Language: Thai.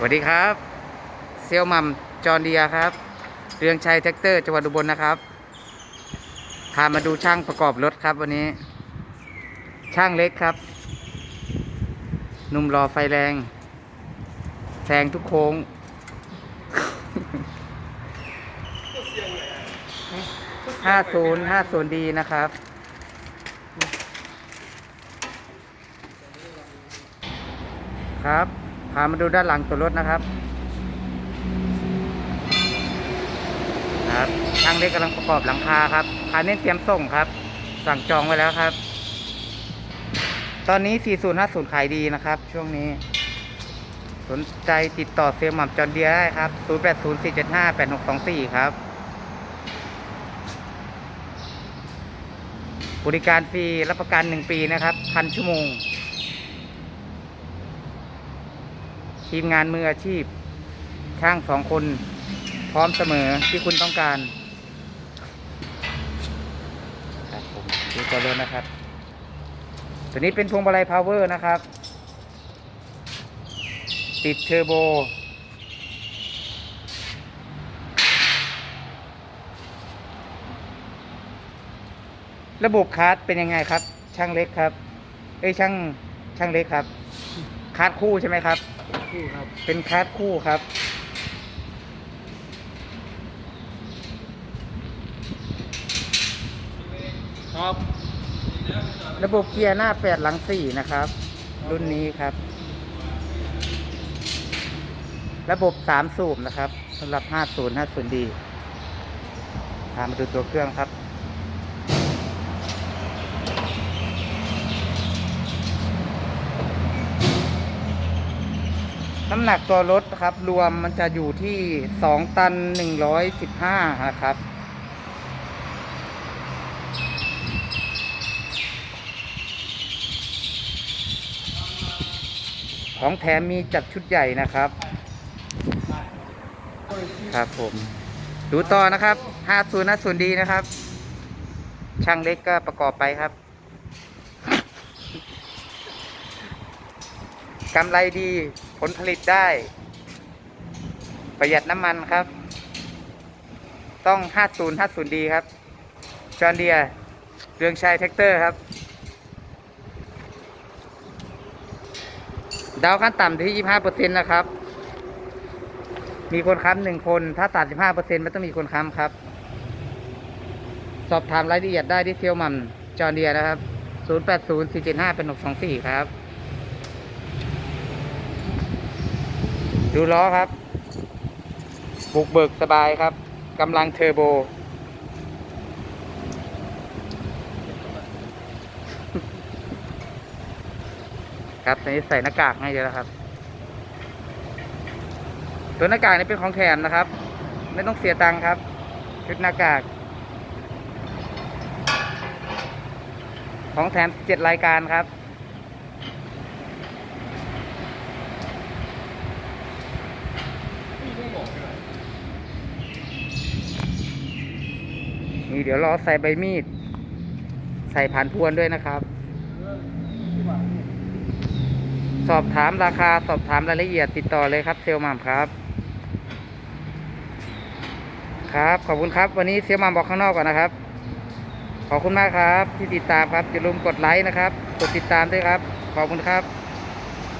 สวัสดีครับ เซลมัมจอห์นเดียครับ เรืองชัยแท็กเตอร์จังหวัดอุบลนะครับ พามาดูช่างประกอบรถครับวันนี้ ช่างเล็กครับ นุ่มรอไฟแรง แซงทุกโค้งห้าศูนย์ห้าศูนย์ดีนะครับครับามาดูด้านหลังตัวรถนะครับครับช่างเล็กกำลังประกอบหลังคาครับคาเน้นเตรียมส่งครับ สั่งจองไว้แล้วครับ ตอนนี้ 4050 ขายดีนะครับ ช่วงนี้ สนใจติดต่อเซลล์หม่ำจอนเดียได้ครับ 0804758624 ครับ บริการฟรีรับประกัน 1 ปีนะครับพันชั่วโมง ทีมงานมืออาชีพ ช่างสองคน พร้อมเสมอที่คุณต้องการครับผมดูตัวรถนะครับ ตัวนี้เป็นพวงมาลัยพาวเวอร์นะครับ ติดเทอร์โบระบบคาร์ดเป็นยังไงครับ ช่างเล็กครับ เอ้ยช่างช่างเล็กครับ คาร์ดคู่ใช่ไหมครับ คู่ครับ เป็นคาร์ดคู่ครับ ครับ ระบบเกียร์หน้าแปดหลังสี่นะครับ รุ่นนี้ครับ ระบบสามสูบนะครับสำหรับ 50 50ดีพามาดูตัวเครื่องครับ น้ำหนักตัวรถครับ รวมมันจะอยู่ที่2ตัน115นะครับ ของแถมมีจัดชุดใหญ่นะครับ ครับผม ดูต่อนะครับ 50 50ดีนะครับ ช่างเล็กก็ประกอบไปครับ กำไรดีผลผลิตได้ ประหยัดน้ำมันครับ ต้อง 50 50 ดีครับ จอห์นเดียเรืองชัยแท็กเตอร์ครับ ดาวขั้นต่ำที่ 25%นะครับ มีคนค้ำหนึ่งคน ถ้า35%ไม่ต้องมีคนค้ำครับ สอบถามรายละเอียดได้ที่เซียวมัมจอห์นเดียนะครับ 080475เป็น624 ครับ ดูล้อครับบุกเบิกสบายครับกำลังเทอร์โบ ครับตอนนี้ใส่หน้ากากให้เดียวแล้วครับ ตัวหน้ากากนี้เป็นของแถมนะครับ ไม่ต้องเสียตังค์ครับชุดหน้ากาก ของแถมเจ็ดรายการครับ นี่เดี๋ยวรอใส่ใบมีด ใส่ผ่านพวนด้วยนะครับ สอบถามราคาสอบถามรายละเอียดติดต่อเลยครับเซลลมัมครับ ครับขอบคุณครับ วันนี้เซลลมัมบอกข้างนอกก่อนนะครับ ขอบคุณมากครับ ที่ติดตามครับอย่าลืมกดไลค์นะครับ กดติดตามด้วยครับ ขอบคุณครับ